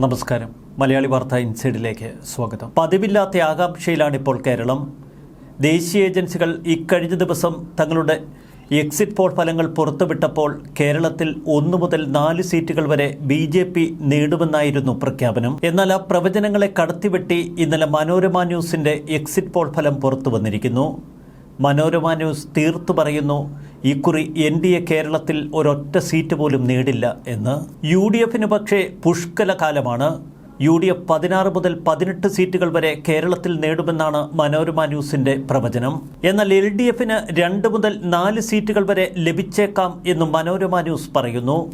നമസ്കാരം. മലയാളി വാർത്ത ഇൻസൈഡിലേക്ക് സ്വാഗതം. പതിവില്ലാത്ത ആകാംക്ഷയിലാണിപ്പോൾ കേരളം. ദേശീയ ഏജൻസികൾ ഇക്കഴിഞ്ഞ ദിവസം തങ്ങളുടെ എക്സിറ്റ് പോൾ ഫലങ്ങൾ പുറത്തുവിട്ടപ്പോൾ കേരളത്തിൽ ഒന്നു മുതൽ നാല് സീറ്റുകൾ വരെ ബി ജെ പി നേടുമെന്നായിരുന്നു പ്രഖ്യാപനം. എന്നാൽ ആ പ്രവചനങ്ങളെ കടത്തിവെട്ടി ഇന്നലെ മനോരമ ന്യൂസിന്റെ എക്സിറ്റ് പോൾ ഫലം പുറത്തു വന്നിരിക്കുന്നു മനോരമ ന്യൂസ് തീർത്തു പറയുന്നു ഇക്കുറി എൻ ഡി എ കേരളത്തിൽ ഒരൊറ്റ സീറ്റ് പോലും നേടില്ല എന്ന് യു ഡി എഫിന് പക്ഷേ പുഷ്കല കാലമാണ്. യു ഡി എഫ് പതിനാറ് മുതൽ പതിനെട്ട് സീറ്റുകൾ വരെ കേരളത്തിൽ നേടുമെന്നാണ് മനോരമ ന്യൂസിന്റെ പ്രവചനം. എന്നാൽ എൽ ഡി എഫിന് രണ്ട് മുതൽ നാല് സീറ്റുകൾ വരെ ലഭിച്ചേക്കാം എന്ന് മനോരമ ന്യൂസ് പറയുന്നു.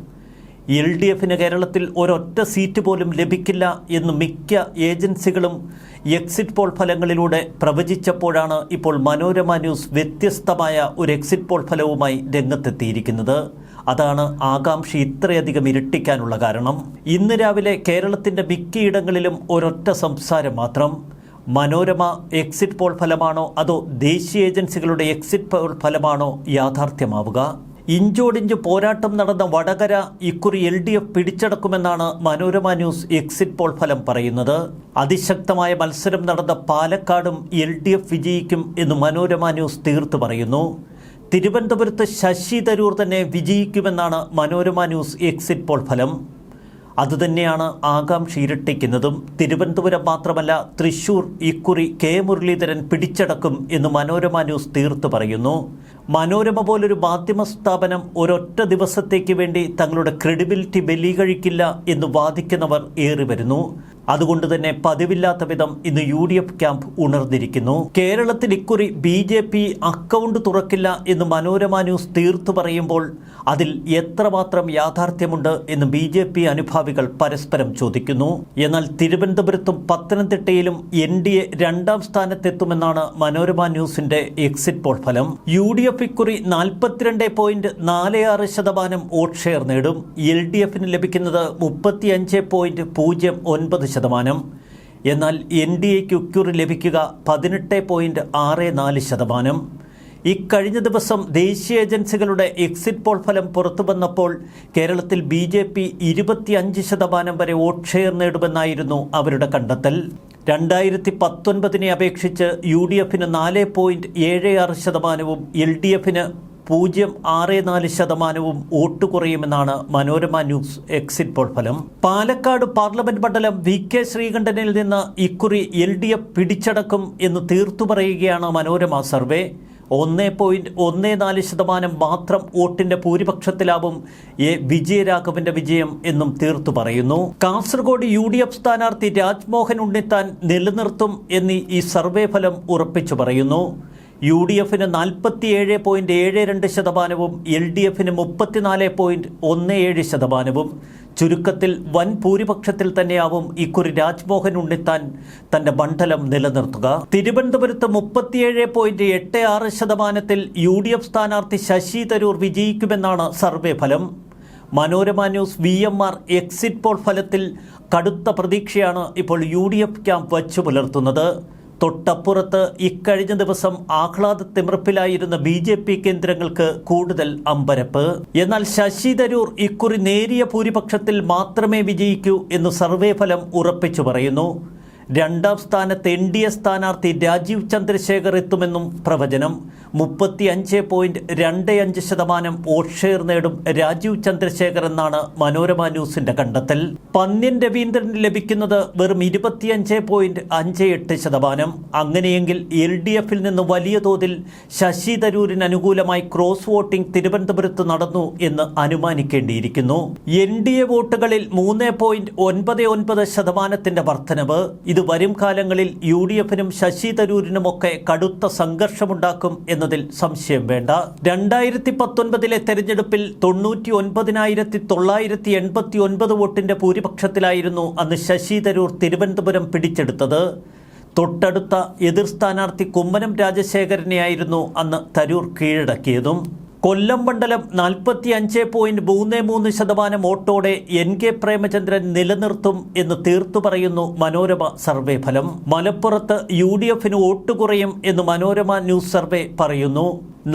എൽ ഡി എഫിന് കേരളത്തിൽ ഒരൊറ്റ സീറ്റ് പോലും ലഭിക്കില്ല എന്ന് മിക്ക ഏജൻസികളും എക്സിറ്റ് പോൾ ഫലങ്ങളിലൂടെ പ്രവചിച്ചപ്പോഴാണ് ഇപ്പോൾ മനോരമ ന്യൂസ് വ്യത്യസ്തമായ ഒരു എക്സിറ്റ് പോൾ ഫലവുമായി രംഗത്തെത്തിയിരിക്കുന്നത്. അതാണ് ആകാംക്ഷ ഇത്രയധികം ഇരട്ടിക്കാനുള്ള കാരണം. ഇന്ന് രാവിലെ കേരളത്തിന്റെ മിക്കയിടങ്ങളിലും ഒരൊറ്റ സംസാരം മാത്രം. മനോരമ എക്സിറ്റ് പോൾ ഫലമാണോ അതോ ദേശീയ ഏജൻസികളുടെ എക്സിറ്റ് പോൾ ഫലമാണോ യാഥാർത്ഥ്യമാവുക? ഇഞ്ചോടിഞ്ച് പോരാട്ടം നടന്ന വടകര ഇക്കുറി എൽ ഡി എഫ് പിടിച്ചടക്കുമെന്നാണ് മനോരമ ന്യൂസ് എക്സിറ്റ് പോൾ ഫലം പറയുന്നത്. അതിശക്തമായ മത്സരം നടന്ന പാലക്കാടും എൽ ഡി എഫ് വിജയിക്കും എന്ന് മനോരമ ന്യൂസ് തീർത്തു പറയുന്നു. തിരുവനന്തപുരത്ത് ശശി തരൂർ തന്നെ വിജയിക്കുമെന്നാണ് മനോരമ ന്യൂസ് എക്സിറ്റ് പോൾ ഫലം. അതുതന്നെയാണ് ആകാംക്ഷ ഇരട്ടിക്കുന്നതും. തിരുവനന്തപുരം മാത്രമല്ല തൃശൂർ ഇക്കുറി കെ. മുരളീധരൻ പിടിച്ചടക്കും എന്ന് മനോരമ ന്യൂസ് തീർത്തു പറയുന്നു. മനോരമ പോലൊരു മാധ്യമ സ്ഥാപനം ഒരൊറ്റ ദിവസത്തേക്ക് വേണ്ടി തങ്ങളുടെ ക്രെഡിബിലിറ്റി ബലീകഴിക്കില്ല എന്ന് വാദിക്കുന്നവർ ഏറി വരുന്നു അതുകൊണ്ട് തന്നെ പതിവില്ലാത്ത വിധം ഇന്ന് യു ഡി എഫ് ക്യാമ്പ് ഉണർന്നിരിക്കുന്നു. കേരളത്തിൽ ഇക്കുറി ബി ജെ പി അക്കൗണ്ട് തുറക്കില്ല എന്ന് മനോരമ ന്യൂസ് തീർത്തു പറയുമ്പോൾ അതിൽ എത്രമാത്രം യാഥാർത്ഥ്യമുണ്ട് എന്ന് ബി ജെ പി അനുഭാവികൾ പരസ്പരം ചോദിക്കുന്നു. എന്നാൽ തിരുവനന്തപുരത്തും പത്തനംതിട്ടയിലും എൻ ഡി എ രണ്ടാം സ്ഥാനത്തെത്തുമെന്നാണ് മനോരമ ന്യൂസിന്റെ എക്സിറ്റ് പോൾ ഫലം. യു ഡി എഫ് ഇക്കുറി നാൽപ്പത്തിരണ്ട് പോയിന്റ് നാല് ആറ് ശതമാനം വോട്ട് ഷെയർ നേടും. എൽ ഡി എഫിന് ലഭിക്കുന്നത് മുപ്പത്തിയഞ്ച് പോയിന്റ് പൂജ്യം ഒൻപത് ശതമാനം. എന്നാൽ എൻ ഡി എക്ക് ഉക്യുറി ലഭിക്കുക പതിനെട്ട് പോയിന്റ് ആറ് നാല് ശതമാനം. ഇക്കഴിഞ്ഞ ദിവസം ദേശീയ ഏജൻസികളുടെ എക്സിറ്റ് പോൾ ഫലം പുറത്തു വന്നപ്പോൾ കേരളത്തിൽ ബി ജെ പി ഇരുപത്തിയഞ്ച് ശതമാനം വരെ വോട്ട് ഷെയർ നേടുമെന്നായിരുന്നു അവരുടെ കണ്ടെത്തൽ. രണ്ടായിരത്തി പത്തൊൻപതിനെ അപേക്ഷിച്ച് യു ഡി എഫിന് നാല് പോയിന്റ് ഏഴ് ആറ് ശതമാനവും എൽ ഡി എഫിന് പൂജ്യം ആറ് നാല് ശതമാനവും വോട്ട് കുറയുമെന്നാണ് മനോരമ ന്യൂസ് എക്സിറ്റ് പോൾ ഫലം. പാലക്കാട് പാർലമെന്റ് മണ്ഡലം വി കെ ശ്രീകണ്ഠനിൽ നിന്ന് ഇക്കുറി എൽ ഡി എഫ് പിടിച്ചടക്കും എന്ന് തീർത്തു പറയുകയാണ് മനോരമ സർവേ. ഒന്ന് പോയിന്റ് ഒന്ന് നാല് ശതമാനം മാത്രം വോട്ടിന്റെ ഭൂരിപക്ഷത്തിലാവും എ വിജയരാഘവന്റെ വിജയം എന്നും തീർത്തു പറയുന്നു. കാസർഗോഡ് യു ഡി എഫ് സ്ഥാനാർത്ഥി രാജ്മോഹൻ ഉണ്ണിത്താൻ നിലനിർത്തും എന്നീ ഈ സർവേ ഫലം ഉറപ്പിച്ചു പറയുന്നു. യു ഡി എഫിന് നാൽപ്പത്തിയേഴ് പോയിന്റ് ഏഴ് രണ്ട് ശതമാനവും എൽ ഡി എഫിന് മുപ്പത്തിനാല് പോയിന്റ് ഒന്ന് ഏഴ് ശതമാനവും. ചുരുക്കത്തിൽ വൻ ഭൂരിപക്ഷത്തിൽ തന്നെയാവും ഇക്കുറി രാജ്മോഹൻ ഉണ്ണിത്താൻ തന്റെ മണ്ഡലം നിലനിർത്തുക. തിരുവനന്തപുരത്ത് മുപ്പത്തിയേഴ് പോയിന്റ് എട്ട് ആറ് ശതമാനത്തിൽ യു ഡി എഫ് സ്ഥാനാർത്ഥി ശശി തരൂർ വിജയിക്കുമെന്നാണ് സർവേ ഫലം. Manorama news V M R exit poll ഫലത്തിൽ കടുത്ത പ്രതീക്ഷയാണ് ഇപ്പോൾ യു ഡി എഫ് ക്യാമ്പ് വച്ചു പുലർത്തുന്നത് തൊട്ടപ്പുറത്ത് ഇക്കഴിഞ്ഞ ദിവസം ആഹ്ലാദ തിമിർപ്പിലായിരുന്ന ബി ജെ പി കേന്ദ്രങ്ങൾക്ക് കൂടുതൽ അമ്പരപ്പ്. എന്നാൽ ശശി തരൂർ ഇക്കുറി നേരിയ ഭൂരിപക്ഷത്തിൽ മാത്രമേ വിജയിക്കൂ എന്ന് സർവേ ഫലം ഉറപ്പിച്ചു പറയുന്നു. രണ്ടാം സ്ഥാനത്ത് എൻ ഡി എ സ്ഥാനാർത്ഥി രാജീവ് ചന്ദ്രശേഖർ എത്തുമെന്നും പ്രവചനം. മുപ്പത്തി അഞ്ച് പോയിന്റ് രണ്ട് അഞ്ച് ശതമാനം വോട്ട് ഷെയർ നേടും രാജീവ് ചന്ദ്രശേഖർ എന്നാണ് മനോരമ ന്യൂസിന്റെ കണ്ടെത്തൽ. പന്ന്യൻ രവീന്ദ്രന് ലഭിക്കുന്നത് വെറും ഇരുപത്തിയഞ്ച് പോയിന്റ് അഞ്ച് എട്ട് ശതമാനം. അങ്ങനെയെങ്കിൽ എൽ ഡി എഫിൽ നിന്ന് വലിയ തോതിൽ ശശി തരൂരിന് അനുകൂലമായി ക്രോസ് വോട്ടിംഗ് തിരുവനന്തപുരത്ത് നടന്നു എന്ന് അനുമാനിക്കേണ്ടിയിരിക്കുന്നു. എൻ ഡി എ വോട്ടുകളിൽ മൂന്ന് പോയിന്റ് ഒൻപത് ഒൻപത് ശതമാനത്തിന്റെ വർധനവ്. ഇത് വരും കാലങ്ങളിൽ യു ഡി എഫിനും ശശി തരൂരിനുമൊക്കെ കടുത്ത സംഘർഷമുണ്ടാക്കും എന്നതിൽ സംശയം വേണ്ട. രണ്ടായിരത്തി പത്തൊൻപതിലെ തെരഞ്ഞെടുപ്പിൽ തൊണ്ണൂറ്റി ഒൻപതിനായിരത്തി തൊള്ളായിരത്തി എൺപത്തി ഒൻപത് വോട്ടിന്റെ ഭൂരിപക്ഷത്തിലായിരുന്നു അന്ന് ശശി തരൂർ തിരുവനന്തപുരം പിടിച്ചെടുത്തത്. തൊട്ടടുത്ത എതിർ സ്ഥാനാർത്ഥി കുമ്മനം രാജശേഖരനെയായിരുന്നു അന്ന് തരൂർ കീഴടക്കിയതും. കൊല്ലം മണ്ഡലം നാൽപ്പത്തി അഞ്ച് പോയിന്റ് മൂന്ന് മൂന്ന് ശതമാനം വോട്ടോടെ എൻ കെ പ്രേമചന്ദ്രൻ നിലനിർത്തും എന്ന് തീർത്തു പറയുന്നു മനോരമ സർവേ ഫലം. മലപ്പുറത്ത് യു ഡി എഫിന് വോട്ട് കുറയും എന്ന് മനോരമ ന്യൂസ് സർവേ പറയുന്നു.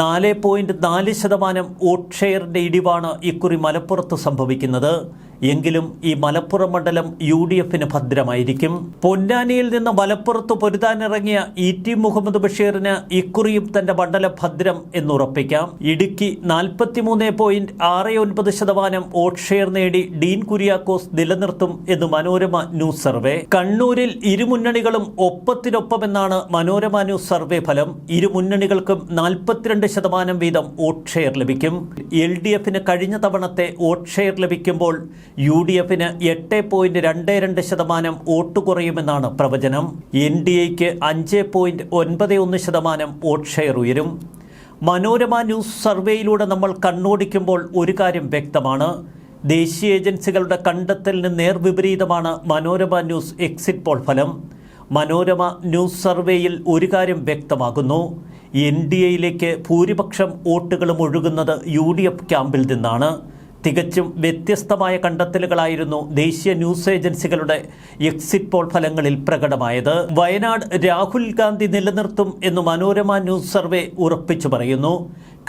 നാല് പോയിന്റ് നാല് ശതമാനം വോട്ട് ഷെയറിന്റെ ഇടിവാണ് ഇക്കുറി മലപ്പുറത്ത് സംഭവിക്കുന്നത്. എങ്കിലും ഈ മലപ്പുറം മണ്ഡലം യു ഡി എഫിന് ഭദ്രമായിരിക്കും. പൊന്നാനിയിൽ നിന്ന് മലപ്പുറത്ത് പൊരുതാനിറങ്ങിയ ഇ ടി മുഹമ്മദ് ബഷീറിന് ഇക്കുറിയും തന്റെ മണ്ഡല ഭദ്രം എന്നുറപ്പിക്കാം. ഇടുക്കി നാൽപ്പത്തിമൂന്ന് പോയിന്റ് ആറ് ഒൻപത് ശതമാനം വോട്ട് ഷെയർ നേടി ഡീൻ കുര്യാക്കോസ് നിലനിർത്തും എന്ന് മനോരമ ന്യൂസ് സർവേ. കണ്ണൂരിൽ ഇരുമുന്നണികളും ഒപ്പത്തിനൊപ്പമെന്നാണ് മനോരമ ന്യൂസ് സർവേ ഫലം. ഇരുമുന്നണികൾക്കും നാൽപ്പത്തിരണ്ട് ശതമാനം വീതം വോട്ട് ഷെയർ ലഭിക്കും. എൽ ഡി എഫിന് കഴിഞ്ഞ തവണത്തെ വോട്ട് ഷെയർ ലഭിക്കുമ്പോൾ യു ഡി എഫിന് എട്ട് പോയിന്റ് രണ്ട് രണ്ട് ശതമാനം വോട്ട് കുറയുമെന്നാണ് പ്രവചനം. എൻ ഡി എക്ക് അഞ്ച് പോയിന്റ് ഒൻപത് ഒന്ന് ശതമാനം വോട്ട് ഷെയർ ഉയരും. മനോരമ ന്യൂസ് സർവേയിലൂടെ നമ്മൾ കണ്ണോടിക്കുമ്പോൾ ഒരു കാര്യം വ്യക്തമാണ്. ദേശീയ ഏജൻസികളുടെ കണ്ടെത്തലിന് നേർവിപരീതമാണ് മനോരമ ന്യൂസ് എക്സിറ്റ് പോൾ ഫലം. മനോരമ ന്യൂസ് സർവേയിൽ ഒരു കാര്യം വ്യക്തമാകുന്നു. എൻ ഡി എയിലേക്ക് ഭൂരിപക്ഷം വോട്ടുകളും ഒഴുകുന്നത് യു ഡി എഫ് ക്യാമ്പിൽ നിന്നാണ്. തികച്ചും വ്യത്യസ്തമായ കണ്ടെത്തലുകളായിരുന്നു ദേശീയ ന്യൂസ് ഏജൻസികളുടെ എക്സിറ്റ് പോൾ ഫലങ്ങളിൽ പ്രകടമായത്. വയനാട് രാഹുൽ ഗാന്ധി നിലനിർത്തും എന്ന് മനോരമ ന്യൂസ് സർവേ ഉറപ്പിച്ചു പറയുന്നു.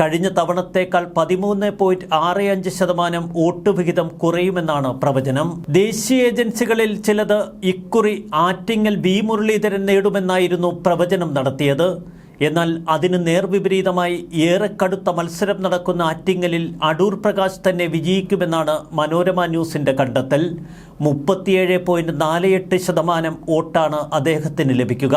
കഴിഞ്ഞ തവണത്തേക്കാൾ പതിമൂന്ന് പോയിന്റ് ആറ് അഞ്ച് ശതമാനം വോട്ട് വിഹിതം കുറയുമെന്നാണ് പ്രവചനം. ദേശീയ ഏജൻസികളിൽ ചിലത് ഇക്കുറി ആറ്റിങ്ങൽ വി മുരളീധരൻ നേടുമെന്നായിരുന്നു പ്രവചനം നടത്തിയത്. എന്നാൽ അതിന് നേർവിപരീതമായി ഏറെ കടുത്ത മത്സരം നടക്കുന്ന ആറ്റിങ്ങലിൽ അടൂർ പ്രകാശ് തന്നെ വിജയിക്കുമെന്നാണ് മനോരമ ന്യൂസിന്റെ കണ്ടെത്തൽ. മുപ്പത്തിയേഴ് പോയിന്റ് നാല് എട്ട് ശതമാനം വോട്ടാണ് അദ്ദേഹത്തിന് ലഭിക്കുക.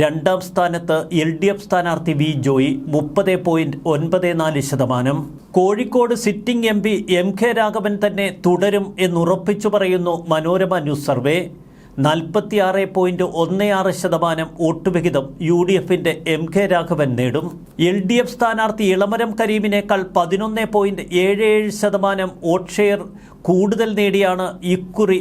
രണ്ടാം സ്ഥാനത്ത് എൽ ഡി എഫ് സ്ഥാനാർത്ഥി വി ജോയി മുപ്പത് പോയിന്റ് ഒൻപത് നാല് ശതമാനം. Kozhikode sitting M P M K Raghavan തന്നെ തുടരും എന്നുറപ്പിച്ചു പറയുന്നു മനോരമ ന്യൂസ് സർവേ. നാൽപ്പത്തിയാറ് പോയിന്റ് ഒന്ന് ആറ് ശതമാനം വോട്ട് വിഹിതം യു ഡി എഫിന്റെ എം കെ രാഘവൻ നേടും. എൽ ഡി എഫ് സ്ഥാനാർത്ഥി ഇളമരം കരീമിനേക്കാൾ പതിനൊന്ന് പോയിന്റ് ഏഴ് ഏഴ് ശതമാനം വോട്ട് ഷെയർ കൂടുതൽ നേടിയാണ് ഇക്കുറി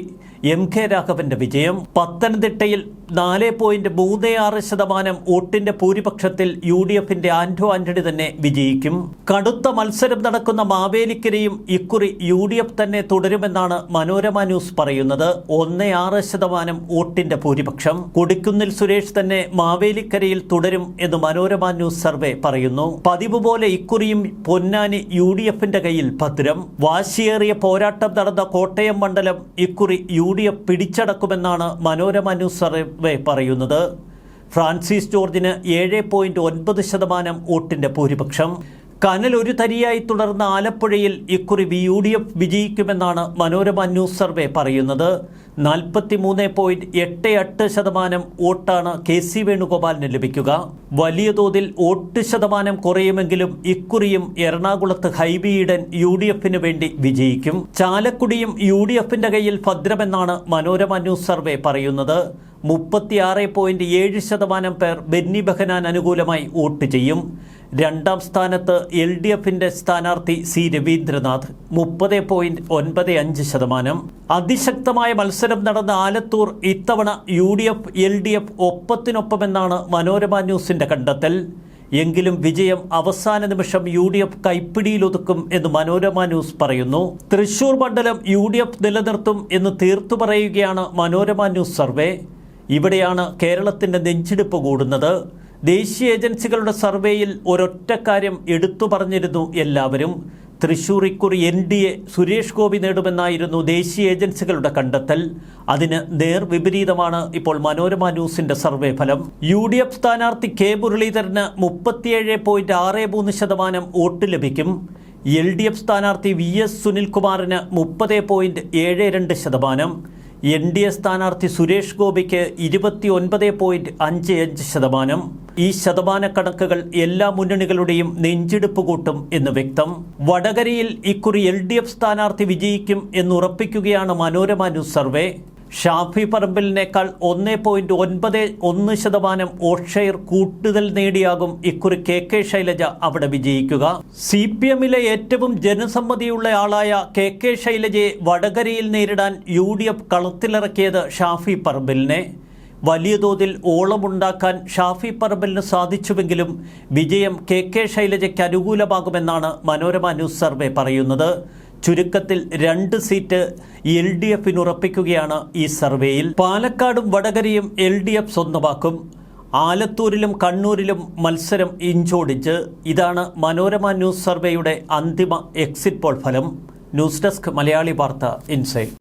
എം കെ രാഘവന്റെ വിജയം. പത്തനംതിട്ടയിൽ നാല് പോയിന്റ് മൂന്ന് ആറ് ശതമാനം വോട്ടിന്റെ ഭൂരിപക്ഷത്തിൽ യു ഡി എഫിന്റെ ആന്റോ ആന്റണി തന്നെ വിജയിക്കും. കടുത്ത മത്സരം നടക്കുന്ന മാവേലിക്കരയും ഇക്കുറി യു ഡി എഫ് തന്നെ തുടരുമെന്നാണ് മനോരമ ന്യൂസ് പറയുന്നത്. ഒന്ന് ആറ് ശതമാനം വോട്ടിന്റെ ഭൂരിപക്ഷം. കൊടിക്കുന്നിൽ സുരേഷ് തന്നെ മാവേലിക്കരയിൽ തുടരും എന്ന് മനോരമ ന്യൂസ് സർവേ പറയുന്നു. പതിവ് പോലെ ഇക്കുറിയും പൊന്നാനി യു ഡി എഫിന്റെ കയ്യിൽ ഭദ്രം വാശിയേറിയ പോരാട്ടം നടന്ന കോട്ടയം മണ്ഡലം ഇക്കുറി യു ഡി പിടിച്ചടക്കുമെന്നാണ് മനോരമ ന്യൂസ് സർവേ പറയുന്നത്. ഫ്രാൻസിസ് ജോർജിന് ഏഴ് പോയിന്റ് ഒൻപത് ശതമാനം വോട്ടിന്റെ ഭൂരിപക്ഷം. കനൽ ഒരു തരിയായി തുടർന്ന ആലപ്പുഴയിൽ ഇക്കുറി വി യു ഡി എഫ് വിജയിക്കുമെന്നാണ് മനോരമ ന്യൂസ് സർവേ പറയുന്നത്. നാൽപ്പത്തി മൂന്ന് പോയിന്റ് എട്ട് എട്ട് ശതമാനം വോട്ടാണ് കെ സി വേണുഗോപാലിന് ലഭിക്കുക. വലിയ തോതിൽ വോട്ട് ശതമാനം കുറയുമെങ്കിലും ഇക്കുറിയും എറണാകുളത്ത് ഹൈബി ഈഡൻ യു ഡി എഫിന് വേണ്ടി വിജയിക്കും. ചാലക്കുടിയും യു ഡി എഫിന്റെ കയ്യിൽ ഭദ്രമെന്നാണ് മനോരമ ന്യൂസ് സർവേ പറയുന്നത്. മുപ്പത്തിയാറ് പോയിന്റ് ഏഴ് ശതമാനം പേർ ബെന്നി ബെഹനാൻ അനുകൂലമായി വോട്ട് ചെയ്യും. രണ്ടാം സ്ഥാനത്ത് എൽ ഡി എഫിന്റെ സ്ഥാനാർത്ഥി സി രവീന്ദ്രനാഥ് മുപ്പത് പോയിന്റ് ഒൻപത് അഞ്ച് ശതമാനം. അതിശക്തമായ മത്സരം നടന്ന ആലത്തൂർ ഇത്തവണ U D F L D F ഒപ്പത്തിനൊപ്പമെന്നാണ് Manorama ന്യൂസിന്റെ കണ്ടെത്തൽ. എങ്കിലും വിജയം അവസാന നിമിഷം യു ഡി എഫ് കൈപ്പിടിയിലൊതുക്കും എന്ന് മനോരമ ന്യൂസ് പറയുന്നു. തൃശൂർ മണ്ഡലം യു ഡി എഫ് നിലനിർത്തും എന്ന് തീർത്തു പറയുകയാണ് മനോരമ ന്യൂസ് സർവേ. ഇവിടെയാണ് കേരളത്തിന്റെ നെഞ്ചിടിപ്പ് കൂടുന്നത്. ദേശീയ ഏജൻസികളുടെ സർവേയിൽ ഒരൊറ്റ കാര്യം എടുത്തു പറഞ്ഞിരുന്നു എല്ലാവരും. തൃശൂർ ഇക്കുറി N D A Suresh Gopi നേടുമെന്നായിരുന്നു ദേശീയ ഏജൻസികളുടെ കണ്ടെത്തൽ. അതിന് നേർവിപരീതമാണ് ഇപ്പോൾ മനോരമ ന്യൂസിന്റെ സർവേ ഫലം. യു ഡി എഫ് സ്ഥാനാർത്ഥി കെ മുരളീധരന് മുപ്പത്തിയേഴ് പോയിന്റ് ആറ് മൂന്ന് ശതമാനം വോട്ട് ലഭിക്കും. എൽ ഡി എഫ് സ്ഥാനാർത്ഥി വി എസ് സുനിൽകുമാറിന് മുപ്പത് പോയിന്റ് ഏഴ് രണ്ട് ശതമാനം. എൻ ഡി എ സ്ഥാനാർത്ഥി സുരേഷ് ഗോപിക്ക് ഇരുപത്തി ഒൻപത് പോയിന്റ് അഞ്ച് അഞ്ച് ശതമാനം. ഈ ശതമാന കണക്കുകൾ എല്ലാ മുന്നണികളുടെയും നെഞ്ചെടുപ്പ് കൂട്ടും എന്ന് വ്യക്തം. വടകരയിൽ ഇക്കുറി എൽ ഡി എഫ് സ്ഥാനാർത്ഥി വിജയിക്കും എന്നുറപ്പിക്കുകയാണ് മനോരമ ന്യൂസ് സർവേ. ഷാഫി പറമ്പിലിനേക്കാൾ ഒന്ന് പോയിന്റ് ഒൻപത് ഒന്ന് ശതമാനം വോട്ട് ഷെയർ കൂടുതൽ നേടിയാകും ഇക്കുറി കെ കെ ശൈലജ അവിടെ വിജയിക്കുക. സി പി എമ്മിലെ ഏറ്റവും ജനസമ്മതിയുള്ള ആളായ കെ കെ ശൈലജയെ വടകരയിൽ നേരിടാൻ യു ഡി എഫ് കളത്തിലിറക്കിയത് ഷാഫി പറമ്പിലിനെ. വലിയ തോതിൽ ഓളമുണ്ടാക്കാൻ ഷാഫി പറമ്പലിന് സാധിച്ചുവെങ്കിലും വിജയം കെ കെ ശൈലജയ്ക്ക് അനുകൂലമാകുമെന്നാണ് മനോരമ ന്യൂസ് സർവേ പറയുന്നത്. ചുരുക്കത്തിൽ രണ്ട് സീറ്റ് എൽ ഡി എഫിന് ഉറപ്പിക്കുകയാണ് ഈ സർവേയിൽ. പാലക്കാടും വടകരയും എൽ ഡി എഫ് സ്വന്തമാക്കും. ആലത്തൂരിലും കണ്ണൂരിലും മത്സരം ഇഞ്ചോടിച്ച്. ഇതാണ് മനോരമ ന്യൂസ് സർവേയുടെ അന്തിമ എക്സിറ്റ് പോൾ ഫലം. News desk Malayali Vartha insight.